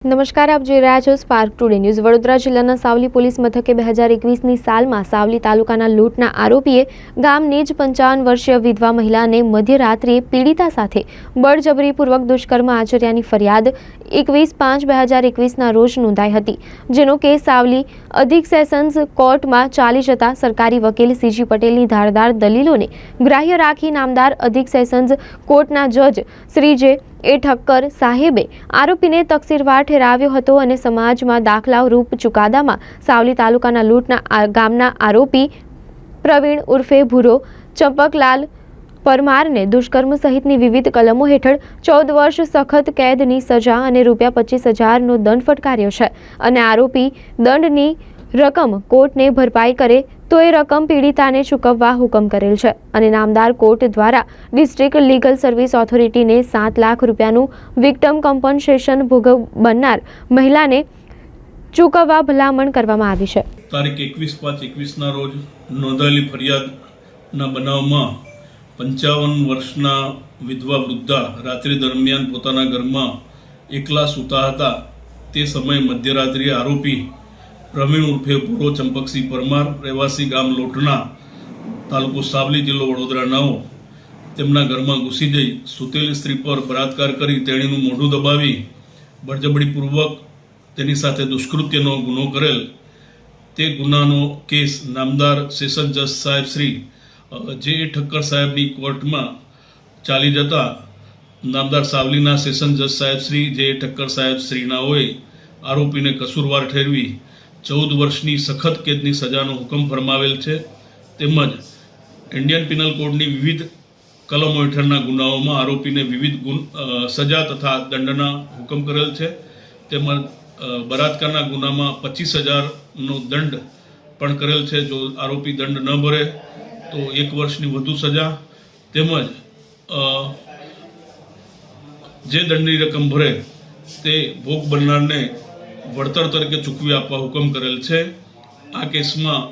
નમસ્કાર, આપ જોઈ રહ્યા છો સ્પાર્ક ટુડે ન્યૂઝ વડોદરા જિલ્લાના સાવલી પોલીસ મથકે બે હજાર એકવીસની સાલમાં સાવલી તાલુકાના લૂંટના આરોપીએ ગામની જ પંચાવન વર્ષીય વિધવા મહિલાને મધ્યરાત્રિએ પીડિતા સાથે બળજબરીપૂર્વક દુષ્કર્મ આચર્યાની ફરિયાદ એકવીસ પાંચ બે હજાર એકવીસના રોજ નોંધાઈ હતી, જેનો કેસ સાવલી અધિક સેશન્સ કોર્ટમાં ચાલી જતા સરકારી વકીલ સીજી પટેલની ધારદાર દલીલોને ગ્રાહ્ય રાખી નામદાર અધિક સેશન્સ કોર્ટના જજ શ્રી જે એ ઠક્કર સાહેબે આરોપીને તકસીરવાર ઠેરાવ્યો હતો અને સમાજમાં દાખલા રૂપ ચુકાદામાં સાવલી તાલુકાના લૂંટના ગામના આરોપી પ્રવીણ ઉર્ફે ભૂરો ચંપકલાલ પરમારને દુષ્કર્મ સહિતની વિવિધ કલમો હેઠળ ચૌદ વર્ષ સખત કેદની સજા અને રૂપિયા પચીસ હજારનો દંડ ફટકાર્યો છે. અને આરોપી દંડની રકમ કોર્ટને ભરપાઈ કરે તો એ રકમ પીડિતાને ચૂકવવા હુકમ કરેલ છે અને નામદાર કોર્ટ દ્વારા ડિસ્ટ્રિક્ટ લીગલ સર્વિસ ઓથોરિટીને સાત લાખ રૂપિયાનું વિક્ટમ કોમ્પન્સેશન ભોગવ, બનનાર મહિલાને ચૂકવવા ભલામણ કરવામાં આવી છે. તારીખ એકવીસ પાંચ એકવીસના રોજ નોંધાયેલી ફરિયાદના બનાવમાં પંચાવન વર્ષના વિધવા વૃદ્ધા રાત્રિ દરમિયાન પોતાના ઘરમાં એકલા સૂતા હતા. તે સમયે મધ્યરાત્રિએ આરોપી પ્રવીણ ઉર્ફે પૂરો ચંપકસિંહ પરમાર, રહેવાસી ગામ લોટના, તાલુકો સાવલી જિલ્લો વડોદરા નવો તેમના ઘરમાં ઘૂસી જઈ સૂતેલી સ્ત્રી પર બળાત્કાર કરી તેણીનું મોઢું દબાવી બળજબડીપૂર્વક તેની સાથે દુષ્કૃત્યનો ગુનો કરેલ. તે ગુનાનો કેસ નામદાર સેશન જજ સાહેબ શ્રી જે ઠક્કર સાહેબની કોર્ટમાં ચાલી જતા નામદાર સાવલીના સેશન જજ સાહેબ શ્રી, જે ઠક્કર સાહેબ શ્રીના હોય, આરોપીને કસૂરવાર ઠેરવી ચૌદ વર્ષની સખત કેદની સજાનો હુકમ ફરમાવેલ છે. તેમજ ઇન્ડિયન પિનલ કોડની વિવિધ કલમો હેઠળના ગુનાઓમાં આરોપીને વિવિધ ગુન સજા તથા દંડના હુકમ કરેલ છે. તેમજ બળાત્કારના ગુનામાં પચીસ હજારનો દંડ પણ કરેલ છે. જો આરોપી દંડ ન ભરે, તો એક વર્ષની વધુ સજા. તેમજ જે દંડની રકમ ભરે, તે ભોગ બનનારને વળતર તરીકે ચૂકવી આપવા હુકમ કરેલ છે. આ કેસમાં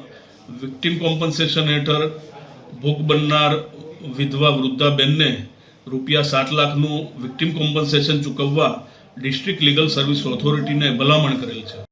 વિક્ટિમ કોમ્પન્સેશન હેઠળ ભોગ બનનાર વિધવા વૃદ્ધાબેનને રૂપિયા સાત લાખનું વિક્ટિમ કોમ્પન્સેશન ચૂકવવા ડિસ્ટ્રિક્ટ લીગલ સર્વિસ ઓથોરિટીને ભલામણ કરેલ છે.